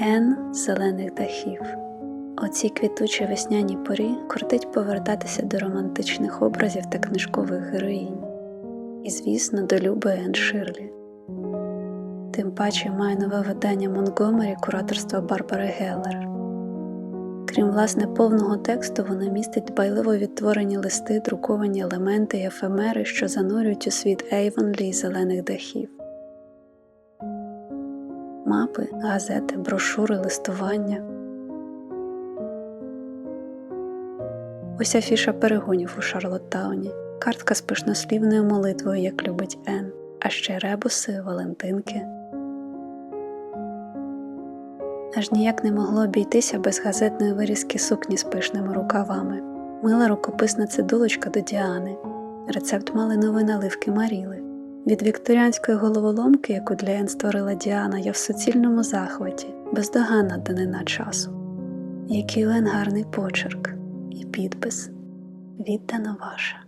Ен зелених дахів. Оцій квітучій весняній порі кортить повертатися до романтичних образів та книжкових героїнь. І, звісно, до Люби Ен Ширлі. Тим паче має нове видання Монгомері кураторства Барбари Геллер. Крім власне повного тексту, вона містить дбайливо відтворені листи, друковані елементи й ефемери, що занурюють у світ Ейвонлі й зелених дахів. Мапи, газети, брошури, листування. Ось афіша перегонів у Шарлоттауні, картка з пишнослівною молитвою, як любить Ен, а ще ребуси, валентинки. Аж ніяк не могло обійтися без газетної вирізки сукні з пишними рукавами, мила рукописна цидулочка до Діани, рецепт малинової наливки Маріли. Від вікторіанської головоломки, яку для Ен створила Діана, я в суцільному захваті, бездоганна данина часу. Який у Ен гарний почерк і підпис віддано ваша.